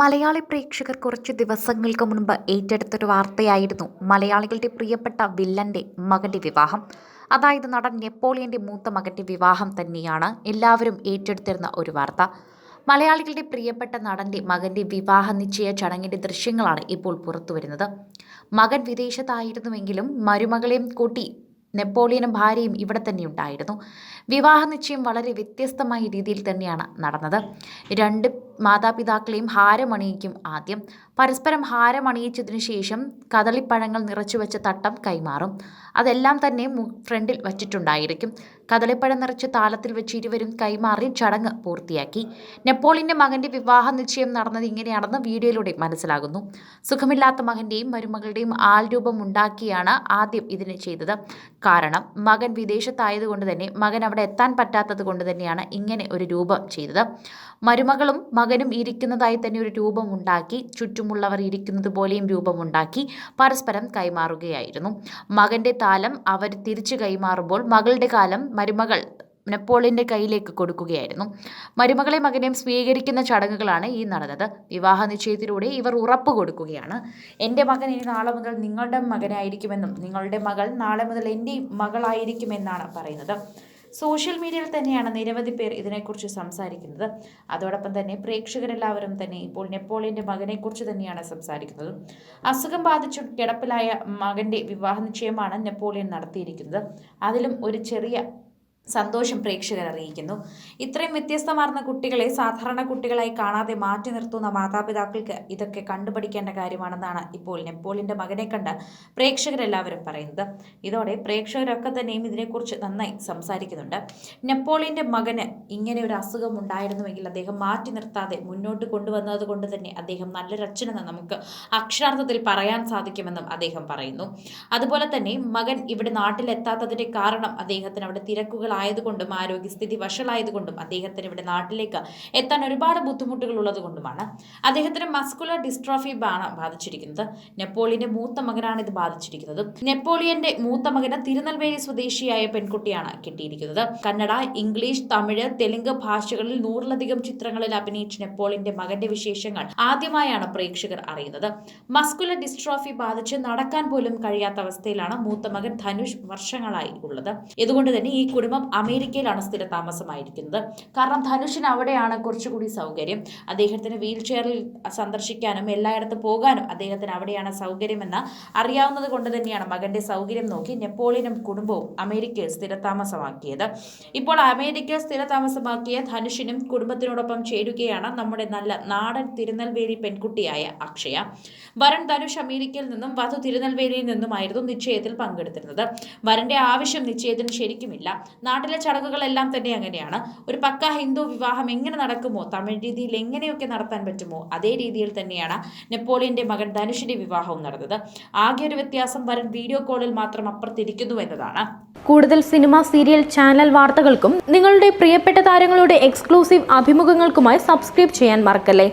മലയാളി പ്രേക്ഷകർ കുറച്ച് ദിവസങ്ങൾക്ക് മുൻപ് ഏറ്റെടുത്തൊരു വാർത്തയായിരുന്നു മലയാളികളുടെ പ്രിയപ്പെട്ട വില്ലന്റെ മകന്റെ വിവാഹം. അതായത് നടൻ നെപ്പോളിയന്റെ മൂത്ത മകന്റെ വിവാഹം തന്നെയാണ് എല്ലാവരും ഏറ്റെടുത്തിരുന്ന ഒരു വാർത്ത. മലയാളികളുടെ പ്രിയപ്പെട്ട നടന്റെ മകന്റെ വിവാഹ നിശ്ചയ ചടങ്ങിന്റെ ദൃശ്യങ്ങളാണ് ഇപ്പോൾ പുറത്തുവരുന്നത് മകൻ വിദേശത്തായിരുന്നുവെങ്കിലും മരുമകളെയും കൂട്ടി നെപ്പോളിയനും ഭാര്യയും ഇവിടെ തന്നെ ഉണ്ടായിരുന്നു. വിവാഹ നിശ്ചയം വളരെ വ്യത്യസ്തമായ രീതിയിൽ തന്നെയാണ് നടന്നത്. രണ്ട് മാതാപിതാക്കളെയും ഹാരമണിയിക്കും ആദ്യം. പരസ്പരം ഹാരമണിയിച്ചതിനു ശേഷം കദളിപ്പഴങ്ങൾ നിറച്ചു വെച്ച തട്ടം കൈമാറും. അതെല്ലാം തന്നെ ഫ്രണ്ടിൽ വച്ചിട്ടുണ്ടായിരിക്കും. കദളിപ്പഴം നിറച്ച് താളത്തിൽ വെച്ച് ഇരുവരും കൈമാറി ചടങ്ങ് പൂർത്തിയാക്കി. നെപ്പോളിയന്റെ മകന്റെ വിവാഹ നിശ്ചയം നടന്നത് ഇങ്ങനെയാണെന്ന് വീഡിയോയിലൂടെ മനസ്സിലാകുന്നു. സുഖമില്ലാത്ത മകന്റെയും മരുമകളുടെയും ആൾരൂപം ഉണ്ടാക്കിയാണ് ആദ്യം ഇതിനെ ചെയ്തത്. കാരണം മകൻ വിദേശത്തായതുകൊണ്ട് തന്നെ മകൻ അവിടെ എത്താൻ പറ്റാത്തത് കൊണ്ട് തന്നെയാണ് ഇങ്ങനെ ഒരു രൂപം ചെയ്തത്. മരുമകളും മകനും ഇരിക്കുന്നതായി തന്നെ ഒരു രൂപം ഉണ്ടാക്കി ചുറ്റുമുള്ളവർ ഇരിക്കുന്നത് പോലെയും രൂപമുണ്ടാക്കി പരസ്പരം കൈമാറുകയായിരുന്നു. മകന്റെ താലം അവർ തിരിച്ചു കൈമാറുമ്പോൾ മകളുടെ കാലം മരുമകൾ നെപ്പോളിന്റെ കയ്യിലേക്ക് കൊടുക്കുകയായിരുന്നു. മരുമകളെ മകനെയും സ്വീകരിക്കുന്ന ചടങ്ങുകളാണ് ഈ നടന്നത്. വിവാഹ നിശ്ചയത്തിലൂടെ ഇവർ ഉറപ്പ് കൊടുക്കുകയാണ്. എന്റെ മകൻ ഇനി നാളെ മുതൽ നിങ്ങളുടെ മകനായിരിക്കുമെന്നും നിങ്ങളുടെ മകൾ നാളെ മുതൽ എന്റെ മകളായിരിക്കുമെന്നാണ് പറയുന്നത്. സോഷ്യൽ മീഡിയയിൽ തന്നെയാണ് നിരവധി പേർ ഇതിനെക്കുറിച്ച് സംസാരിക്കുന്നത്. അതോടൊപ്പം തന്നെ പ്രേക്ഷകരെല്ലാവരും തന്നെ ഇപ്പോൾ നെപ്പോളിയന്റെ മകനെക്കുറിച്ച് തന്നെയാണ് സംസാരിക്കുന്നത്. അസുഖം ബാധിച്ചു കിടപ്പിലായ മകന്റെ വിവാഹ നിശ്ചയമാണ് നെപ്പോളിയൻ നടത്തിയിരിക്കുന്നത്. അതിലും ഒരു ചെറിയ സന്തോഷം പ്രേക്ഷകർ അറിയിക്കുന്നു. ഇത്രയും വ്യത്യസ്തമാർന്ന കുട്ടികളെ സാധാരണ കുട്ടികളായി കാണാതെ മാറ്റി നിർത്തുന്ന മാതാപിതാക്കൾക്ക് ഇതൊക്കെ കണ്ടുപഠിക്കേണ്ട കാര്യമാണെന്നാണ് ഇപ്പോൾ നെപ്പോളിന്റെ മകനെ കണ്ട് പ്രേക്ഷകരെല്ലാവരും പറയുന്നത്. ഇതോടെ പ്രേക്ഷകരൊക്കെ തന്നെയും ഇതിനെക്കുറിച്ച് നന്നായി സംസാരിക്കുന്നുണ്ട്. നെപ്പോളിന്റെ മകന് ഇങ്ങനെ ഒരു അസുഖം ഉണ്ടായിരുന്നുവെങ്കിൽ അദ്ദേഹം മാറ്റി നിർത്താതെ മുന്നോട്ട് കൊണ്ടുവന്നത് കൊണ്ട് തന്നെ അദ്ദേഹം നല്ലൊരു അച്ഛനെന്ന് നമുക്ക് അക്ഷരാർത്ഥത്തിൽ പറയാൻ സാധിക്കുമെന്നും അദ്ദേഹം പറയുന്നു. അതുപോലെ തന്നെ മകൻ ഇവിടെ നാട്ടിലെത്താത്തതിന്റെ കാരണം അദ്ദേഹത്തിന് അവിടെ തിരക്കുകളായതുകൊണ്ടും ആരോഗ്യസ്ഥിതി വഷളായതുകൊണ്ടും അദ്ദേഹത്തിന് ഇവിടെ നാട്ടിലേക്ക് എത്താൻ ഒരുപാട് ബുദ്ധിമുട്ടുകൾ ഉള്ളതുകൊണ്ടുമാണ് അദ്ദേഹത്തിന് മസ്കുലർ ഡിസ്ട്രോഫി ആണ് ബാധിച്ചിരിക്കുന്നത്. നെപ്പോളിയന്റെ മൂത്ത മകനാണ് ഇത് ബാധിച്ചിരിക്കുന്നത്. നെപ്പോളിയന്റെ മൂത്ത മകന് തിരുനെൽവേലി സ്വദേശിയായ പെൺകുട്ടിയാണ് കിട്ടിയിരിക്കുന്നത്. കന്നഡ ഇംഗ്ലീഷ് തമിഴ് തെലുങ്ക് ഭാഷകളിൽ നൂറിലധികം ചിത്രങ്ങളിൽ അഭിനയിച്ച നെപ്പോളിയന്റെ മകന്റെ വിശേഷങ്ങൾ ആദ്യമായാണ് പ്രേക്ഷകർ അറിയുന്നത്. മസ്കുലർ ഡിസ്ട്രോഫി ബാധിച്ച് നടക്കാൻ പോലും കഴിയാത്ത അവസ്ഥയിലാണ് മൂത്ത മകൻ ധനുഷ് വർഷങ്ങളായി ഉള്ളത്. ഇതുകൊണ്ട് തന്നെ ഈ കുടുംബം അമേരിക്കയിലാണ് സ്ഥിര താമസമായിരിക്കുന്നത് കാരണം ധനുഷിന് അവിടെയാണ് കുറച്ചുകൂടി സൗകര്യം. അദ്ദേഹത്തിന് വീൽ ചെയറിൽ സന്ദർശിക്കാനും എല്ലായിടത്തും പോകാനും അദ്ദേഹത്തിന് അവിടെയാണ് സൗകര്യമെന്ന് അറിയാവുന്നത് കൊണ്ട് തന്നെയാണ് മകന്റെ സൗകര്യം നോക്കി നെപ്പോളിയനും കുടുംബവും അമേരിക്കയിൽ സ്ഥിരതാമസമാക്കിയത്. ഇപ്പോൾ അമേരിക്കയിൽ സ്ഥിരതാമസമാക്കിയ ധനുഷിനും കുടുംബത്തിനോടൊപ്പം ചേരുകയാണ് നമ്മുടെ നല്ല നാടൻ തിരുനെൽവേലി പെൺകുട്ടിയായ അക്ഷയ. വരൻ ധനുഷ് അമേരിക്കയിൽ നിന്നും വധു തിരുനെൽവേലിയിൽ നിന്നുമായിരുന്നു നിശ്ചയത്തിൽ പങ്കെടുത്തിരുന്നത്. വരന്റെ ആവശ്യം നിശ്ചയത്തിന് ശരിക്കുമില്ല. നാട്ടിലെ ചടങ്ങുകളെല്ലാം തന്നെ അങ്ങനെയാണ്. ഒരു പക്ക ഹിന്ദു വിവാഹം എങ്ങനെ നടക്കുമോ തമിഴ് രീതിയിൽ എങ്ങനെയൊക്കെ നടത്താൻ പറ്റുമോ അതേ രീതിയിൽ തന്നെയാണ് നെപ്പോളിയന്റെ മകൻ ധനുഷിന്റെ വിവാഹവും നടന്നത്. ആകെ ഒരു വ്യത്യാസം വരൻ വീഡിയോ കോളിൽ മാത്രം അപ്പുറത്തിരിക്കുന്നു എന്നതാണ്. കൂടുതൽ സിനിമ സീരിയൽ ചാനൽ വാർത്തകൾക്കും നിങ്ങളുടെ പ്രിയപ്പെട്ട താരങ്ങളുടെ എക്സ്ക്ലൂസീവ് അഭിമുഖങ്ങൾക്കുമായി സബ്സ്ക്രൈബ് ചെയ്യാൻ മറക്കല്ലേ?